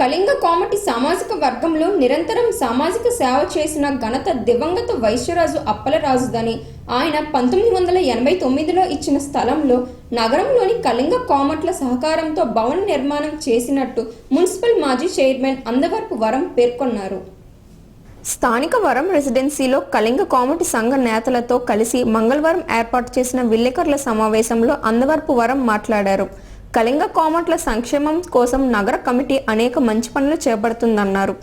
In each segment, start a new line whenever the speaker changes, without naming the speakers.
కళింగ కోమటి సామాజిక వర్గంలో నిరంతరం సామాజిక సేవ చేసిన ఘనత దివంగత వైశ్యరాజు అప్పలరాజుదని ఆయన పంతొమ్మిది వందల ఎనభై తొమ్మిదిలో ఇచ్చిన స్థలంలో నగరంలోని కళింగ కోమట్ల సహకారంతో భవన నిర్మాణం చేసినట్టు మున్సిపల్ మాజీ చైర్మన్ అందవరపు వరం పేర్కొన్నారు. స్థానిక వరం రెసిడెన్సీలో కళింగ కోమటి సంఘ నేతలతో కలిసి మంగళవారం ఏర్పాటు చేసిన విలేకరుల సమావేశంలో అందవరపు వరం మాట్లాడారు. కళింగ కోమట్ల సంక్షేమం కోసం నగర కమిటీ అనేక మంచి పనులు చేపడుతుందన్నారు.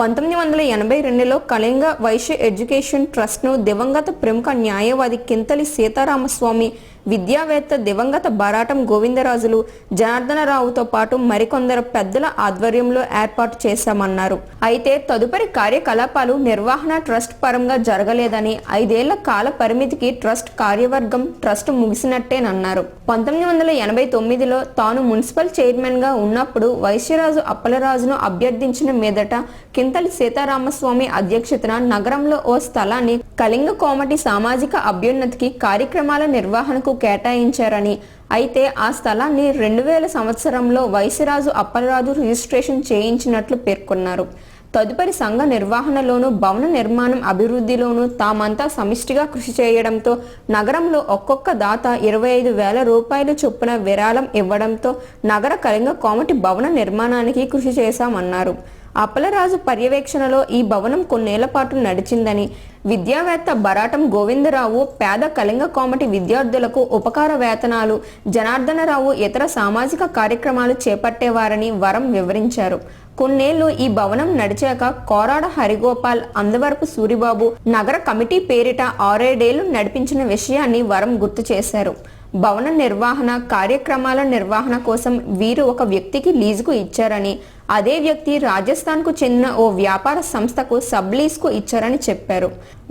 పంతొమ్మిది వందల ఎనభై రెండులో కళింగ వైశ్య ఎడ్యుకేషన్ ట్రస్ట్ను దివంగత ప్రముఖ న్యాయవాది కింతలి సీతారామస్వామి విద్యావేత్త దివంగత బరాటం గోవిందరాజులు జనార్దనరావుతో పాటు మరికొందరు పెద్దల ఆధ్వర్యంలో ఏర్పాటు చేశామన్నారు. అయితే తదుపరి కార్యకలాపాలు నిర్వహణ ట్రస్ట్ పరంగా జరగలేదని ఐదేళ్ళ కాల పరిమితికి ట్రస్ట్ కార్యవర్గం ట్రస్ట్ ముగిసినట్టేనన్నారు. పంతొమ్మిది వందల ఎనభై తొమ్మిదిలో తాను మున్సిపల్ చైర్మన్గా ఉన్నప్పుడు వైశ్యరాజు అప్పలరాజును అభ్యర్థించిన మీదట కింతలి సీతారామస్వామి అధ్యక్షతన నగరంలో ఓ స్థలాన్ని కళింగ కోమటి సామాజిక అభ్యున్నతికి కార్యక్రమాల నిర్వహణకు కేటాయించారని. అయితే ఆ స్థలాన్ని రెండు వేల సంవత్సరంలో వైశ్యరాజు అప్పలరాజు రిజిస్ట్రేషన్ చేయించినట్లు పేర్కొన్నారు. తదుపరి సంఘ నిర్వహణలోనూ భవన నిర్మాణం అభివృద్ధిలోనూ తామంతా సమిష్టిగా కృషి చేయడంతో నగరంలో ఒక్కొక్క దాత ఇరవై ఐదు వేల రూపాయల చొప్పున విరాళం ఇవ్వడంతో నగర కళింగ కోమటి భవన నిర్మాణానికి కృషి చేశామన్నారు. అప్పలరాజు పర్యవేక్షణలో ఈ భవనం కొన్నేళ్ళ పాటు నడిచిందని. విద్యావేత్త బరాటం గోవిందరావు పేద కళింగ కోమటి విద్యార్థులకు ఉపకార వేతనాలు జనార్దనరావు ఇతర సామాజిక కార్యక్రమాలు చేపట్టేవారని వరం వివరించారు. కొన్నేళ్ళు ఈ భవనం నడిచాక కోరాడ హరిగోపాల్ అందవరపు సూరిబాబు నగర కమిటీ పేరిట ఆరేడేళ్ళు నడిపించిన విషయాన్ని వరం గుర్తు చేశారు. భవన నిర్వహణ కార్యక్రమాల నిర్వహణ కోసం వీరు ఒక వ్యక్తికి లీజుకు ఇచ్చారని అదే వ్యక్తి రాజస్థాన్కు చెందిన ఓ వ్యాపార సంస్థకు సబ్లీస్కు ఇచ్చారని చెప్పారు.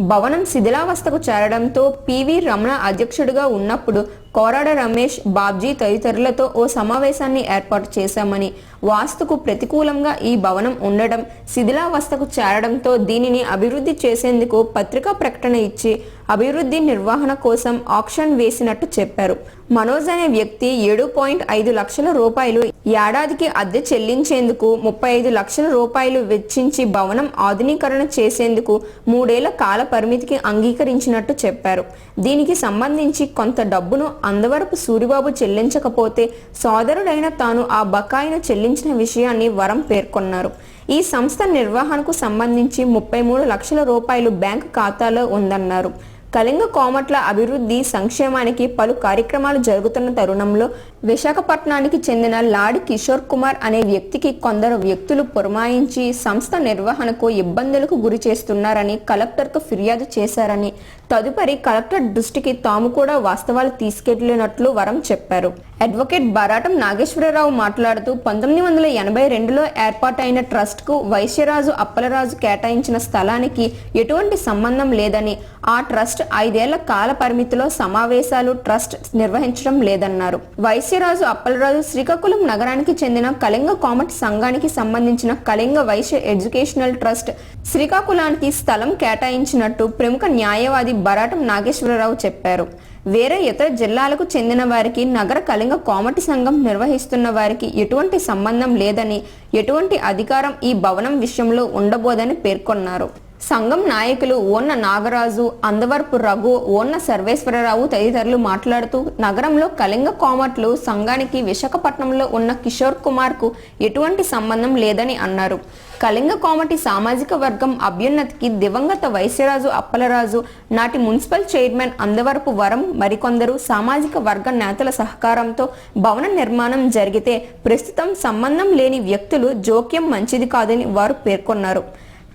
భవనం శిథిలావస్థకు చేరడంతో పివి రమణ అధ్యక్షుడిగా ఉన్నప్పుడు కోరాడ రమేష్ బాబ్జీ తదితరులతో ఓ సమావేశాన్ని ఏర్పాటు చేశామని వాస్తుకు ప్రతికూలంగా ఈ భవనం ఉండడం శిథిలావస్థకు చేరడంతో దీనిని అభివృద్ధి చేసేందుకు పత్రికా ప్రకటన ఇచ్చి అభివృద్ధి నిర్వహణ కోసం ఆక్షన్ వేసినట్టు చెప్పారు. మనోజ్ అనే వ్యక్తి ఏడు పాయింట్ ఐదు లక్షల రూపాయలు ఏడాదికి అద్దె చెల్లించేందుకు ముప్పై ఐదు లక్షల రూపాయలు వెచ్చించి భవనం ఆధునీకరణ చేసేందుకు మూడేళ్ళ కాల పరిమితికి అంగీకరించినట్టు చెప్పారు. దీనికి సంబంధించి కొంత డబ్బును అందవరపు సూరిబాబు చెల్లించకపోతే సోదరుడైన తాను ఆ బకాయిను చెల్లించిన విషయాన్ని వరం పేర్కొన్నారు. ఈ సంస్థ నిర్వహణకు సంబంధించి ముప్పై మూడు లక్షల రూపాయలు బ్యాంకు ఖాతాలో ఉందన్నారు. కళింగ కోమట్ల అభివృద్ధి సంక్షేమానికి పలు కార్యక్రమాలు జరుగుతున్న తరుణంలో విశాఖపట్నానికి చెందిన లాడి కిషోర్ కుమార్ అనే వ్యక్తికి కొందరు వ్యక్తులు పురమాయించి సంస్థ నిర్వహణకు ఇబ్బందులకు గురి చేస్తున్నారని కలెక్టర్కు ఫిర్యాదు చేశారని తదుపరి కలెక్టర్ దృష్టికి తాము కూడా వాస్తవాలు తీసుకెళ్ళినట్లు వరం చెప్పారు. అడ్వకేట్ బరాటం నాగేశ్వరరావు మాట్లాడుతూ పంతొమ్మిది వందల ఎనభై రెండులో ఏర్పాటైన ట్రస్ట్కు వైశ్యరాజు అప్పలరాజు కేటాయించిన స్థలానికి ఎటువంటి సంబంధం లేదని ఆ ట్రస్ట్ ఐదేళ్ళ కాల పరిమితిలో సమావేశాలు ట్రస్ట్ నిర్వహించడం లేదన్నారు. వైశ్యరాజు అప్పలరాజు శ్రీకాకుళం నగరానికి చెందిన కళింగ కామట్ సంఘానికి సంబంధించిన కళింగ వైశ్య ఎడ్యుకేషనల్ ట్రస్ట్ శ్రీకాకుళానికి స్థలం కేటాయించినట్టు ప్రముఖ న్యాయవాది బరాటం నాగేశ్వరరావు చెప్పారు. వేరే ఇతర జిల్లాలకు చెందిన వారికి నగర కళింగ కోమటి సంఘం నిర్వహిస్తున్న వారికి ఎటువంటి సంబంధం లేదని ఎటువంటి అధికారం ఈ భవనం విషయంలో ఉండబోదని పేర్కొన్నారు. సంఘం నాయకులు ఓన్న నాగరాజు అందవరపు రఘు ఓన్న సర్వేశ్వరరావు తదితరులు మాట్లాడుతూ నగరంలో కళింగ కోమట్లు సంఘానికి విశాఖపట్నంలో ఉన్న కిషోర్ కుమార్కు ఎటువంటి సంబంధం లేదని అన్నారు. కళింగ కోమటి సామాజిక వర్గం అభ్యున్నతికి దివంగత వైశ్యరాజు అప్పలరాజు నాటి మున్సిపల్ చైర్మన్ అందవరపు వరం మరికొందరు సామాజిక వర్గ నేతల సహకారంతో భవన నిర్మాణం జరిగితే ప్రస్తుతం సంబంధం లేని వ్యక్తులు జోక్యం మంచిది కాదని వారు పేర్కొన్నారు.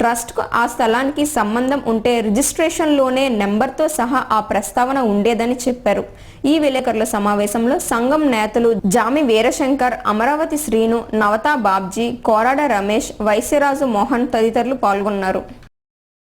ట్రస్ట్కు ఆ స్థలానికి సంబంధం ఉంటే రిజిస్ట్రేషన్లోనే నెంబర్తో సహా ఆ ప్రస్తావన ఉండేదని చెప్పారు. ఈ విలేకరుల సమావేశంలో సంఘం నేతలు జామి వీరశంకర్ అమరావతి శ్రీను నవతా బాబ్జీ కోరాడ రమేష్ వైశ్యరాజు మోహన్ తదితరులు పాల్గొన్నారు.